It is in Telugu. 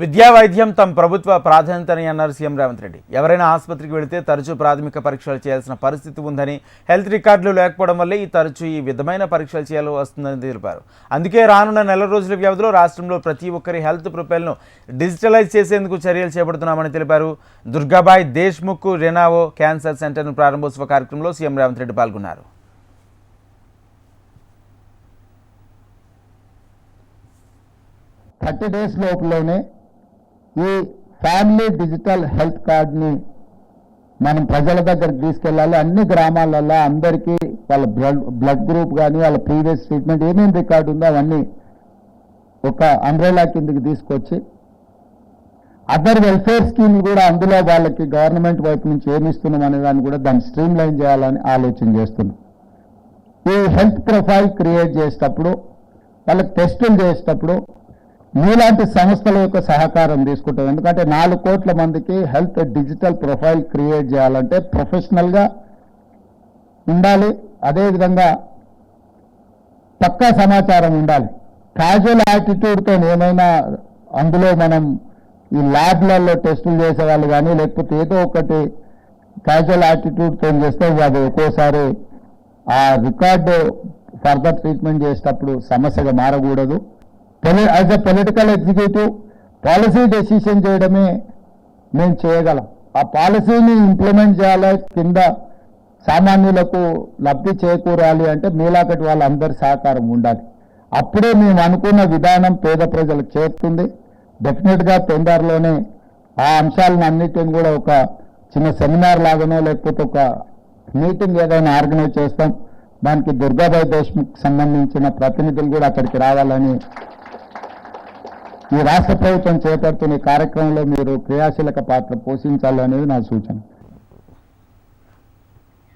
విద్యా వైద్యం తమ ప్రభుత్వ ప్రాధాన్యతని అన్నారు సీఎం రేవంత్ రెడ్డి. ఎవరైనా ఆసుపత్రికి వెళితే తరచూ ప్రాథమిక పరీక్షలు చేయాల్సిన పరిస్థితి ఉందని హెల్త్ రికార్డులు లేకపోవడం వల్లే ఈ తరచూ ఈ విధమైన పరీక్షలు చేయాల్సి వస్తుందని తెలిపారు. అందుకే రానున్న నెల రోజుల వ్యవధిలో రాష్ట్రంలో ప్రతి ఒక్కరి హెల్త్ ప్రొఫైల్ను డిజిటలైజ్ చేసేందుకు చర్యలు చేపడుతున్నామని తెలిపారు. దుర్గాబాయ్ దేశ్ముఖ్ రెనావో క్యాన్సర్ సెంటర్ను ప్రారంభోత్సవ కార్యక్రమంలో సీఎం రేవంత్ రెడ్డి పాల్గొన్నారు. థర్టీ డేస్ లోపలనే ఈ ఫ్యామిలీ డిజిటల్ హెల్త్ కార్డ్ని మనం ప్రజల దగ్గరికి తీసుకెళ్ళాలి. అన్ని గ్రామాలలో అందరికీ వాళ్ళ బ్లడ్ బ్లడ్ గ్రూప్ కానీ వాళ్ళ ప్రీవియస్ ట్రీట్మెంట్ ఏమేమి రికార్డు ఉందో అవన్నీ ఒక అంబ్రెలా కిందకి తీసుకొచ్చి అదర్ వెల్ఫేర్ స్కీమ్ కూడా అందులో వాళ్ళకి గవర్నమెంట్ వైపు నుంచి ఏమి ఇస్తున్నాం అనే దాన్ని కూడా దాన్ని స్ట్రీమ్ లైన్ చేయాలని ఆలోచన చేస్తున్నాం. ఈ హెల్త్ ప్రొఫైల్ క్రియేట్ చేసేటప్పుడు వాళ్ళకి టెస్టులు చేసేటప్పుడు మీలాంటి సంస్థల యొక్క సహకారం తీసుకుంటాం. ఎందుకంటే నాలుగు కోట్ల మందికి హెల్త్ డిజిటల్ ప్రొఫైల్ క్రియేట్ చేయాలంటే ప్రొఫెషనల్గా ఉండాలి. అదేవిధంగా పక్కా సమాచారం ఉండాలి. క్యాజువల్ యాటిట్యూడ్తో ఏమైనా అందులో మనం ఈ ల్యాబ్లలో టెస్టులు చేసేవాళ్ళు కానీ లేకపోతే ఏదో ఒకటి క్యాజువల్ యాటిట్యూడ్తో చేస్తే అది ఒక్కోసారి ఆ రికార్డు ఫర్దర్ ట్రీట్మెంట్ చేసేటప్పుడు సమస్యగా మారకూడదు. As a political executive policy decision చేయడమే మేము చేయగలం. ఆ పాలసీని ఇంప్లిమెంట్ చేయాలి కింద సామాన్యులకు లబ్ధి చేకూరాలి అంటే మీలాకటి వాళ్ళందరి సహకారం ఉండాలి. అప్పుడే మేము అనుకున్న విధానం పేద ప్రజలకు చేరుతుంది. డెఫినెట్గా తొందరలోనే ఆ అంశాలను అన్నిటిని కూడా ఒక చిన్న సెమినార్ లాగానో లేకపోతే ఒక మీటింగ్ ఏదైనా ఆర్గనైజ్ చేస్తాం. దానికి దుర్గాబాయ్ దేశ్ముఖ్ సంబంధించిన ప్రతినిధులు కూడా అక్కడికి రావాలని ఈ రాష్ట్ర ప్రభుత్వం చేపడుతున్న కార్యక్రమంలో మీరు క్రియాశీలక పాత్ర పోషించాలనేది నా సూచన.